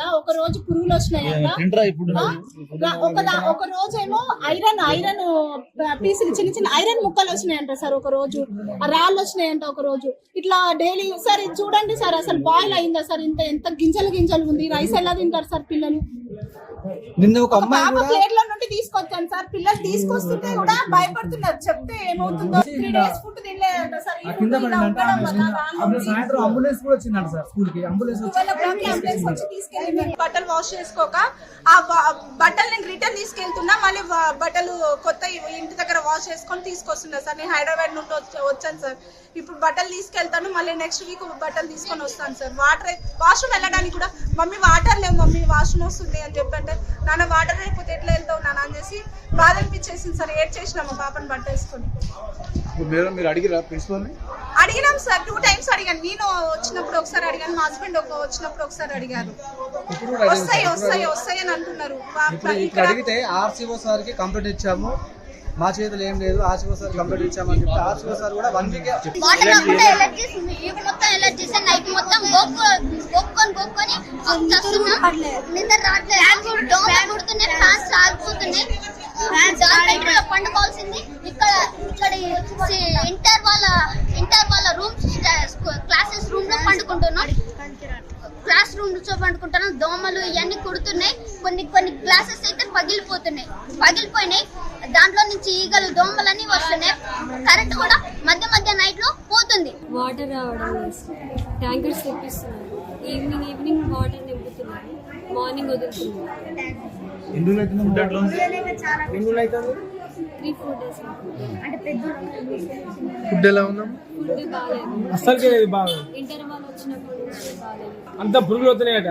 వచ్చినాయంట ఒక రోజు పురుగులు వచ్చినాయంట ఒక ఒక రోజు ఏమో ఐరన్ ఐరన్ పీసులు చిన్న చిన్న ఐరన్ ముక్కలు వచ్చినాయంట సార్ ఒక రోజు. రాళ్ళు వచ్చినాయంట ఒక రోజు. ఇట్లా డైలీ సార్ చూడండి సార్ అసలు బాయిల్ అయిందా సార్ ఇంత ఎంత గింజలు గింజలు ఉంది. రైస్ ఎలా తింటారు సార్ పిల్లలు? నిన్న ఒక అమ్మాయి ప్లేట్లో తీసుకొచ్చాను సార్. పిల్లలు తీసుకొస్తుంటే కూడా భయపడుతున్నారు. చెప్తే ఏమవుతుందో? త్రీ డేస్ ఫుడ్ తినలేదంట సార్. ఈ ఆ ఫుడ్ కింద ఇలా పడిందంట ఉండడం ఆమె. వల్ల చిన్న- రాళ్ళు అప్పుడు సాయంత్రం అంబులెన్స్ కూడా వచ్చిందంట సార్ స్కూల్కి అంబులెన్స్ వచ్చి వాళ్ళ బ్రౌన్ అంబులెన్స్ వచ్చి తీసుకెళ్ళింది. బట్టలు వాష్ చేసుకోక ఆ బట్టలు నేను రిటర్న్ తీసుకెళ్తున్నా. మళ్ళీ బట్టలు కొత్త ఇంటి దగ్గర వాష్ చేసుకొని తీసుకొస్తున్నా సార్. నేను హైదరాబాద్ నుండి వచ్చి- వచ్చాను సార్. ఇప్పుడు బట్టలు తీసుకెళ్తాను. మళ్ళీ నెక్స్ట్ వీక్ బట్టలు తీసుకొని వస్తాను సార్. వాటర్ వాష్రూమ్ వెళ్ళడానికి కూడా మమ్మీ వాటర్ లేవు మమ్మీ వాష్రూమ్ వస్తుంది అని చెప్పంటే నాన్న వాటర్ లేకపోతే ఎట్లా వెళ్తావు? బాధ అనిపించేసింది సార్ ఏడ్ పాపని మేడం మీరు అడిగిరా ప్రిన్సిపల్ అడిగినాం సార్. టూ టైమ్స్ అడిగాను. నేను వచ్చినప్పుడు ఒకసారి అడిగాను. మా హస్బెండ్ ఒక వచ్చినప్పుడు ఒకసారి అడిగారు. వస్తాయి. వస్తాయి వస్తాయి అని అంటున్నారు. ఇక్కడ అడిగితే ఆర్సీఓ కంప్లీట్ ఇచ్చాము. మా చేతులు ఏం లేదు. ఆర్సీఓ సార్ కంప్లీట్ ఇచ్చామని చెప్తే ఆర్సీఓ సార్ కూడా వన్ వీక్ మొత్తం ఎలర్జీస్ నైట్ మొత్తం గోక్కొని గోక్కొని నిద్ర రావట్లేదు. ఫ్యాన్స్ ఇంటర్ వాళ్ళ ఇంటర్ వాళ్ళ రూమ్స్ క్లాసెస్ రూమ్లో పండుకుంటున్నాం. క్లాస్ రూమ్లో పండుకుంటున్నాం. దోమలు ఇవన్నీ కుడుతున్నాయి. కొన్ని కొన్ని గ్లాసెస్ అయితే పగిలిపోతున్నాయి. పగిలిపోయినాయి. దాంట్లో నుంచి ఈగలు దోమలన్నీ వస్తున్నాయి. కరెంట్ కూడా మధ్య మధ్య నైట్లో పోతుంది. వాటర్ రావడం ట్యాంకర్స్ తెప్పిస్తున్నారు. ఈవినింగ్ ఈవినింగ్ వాటర్ నింపుతున్నారు మార్నింగ్ వదులుతున్నారు. త్రీ ఫోర్ డేస్ ఫుడ్ ఎలా ఉందాం ఫుడ్ బాగాలేదు. బాగా బాగాలేదు. అంత పురుగులు వస్తున్నాయట.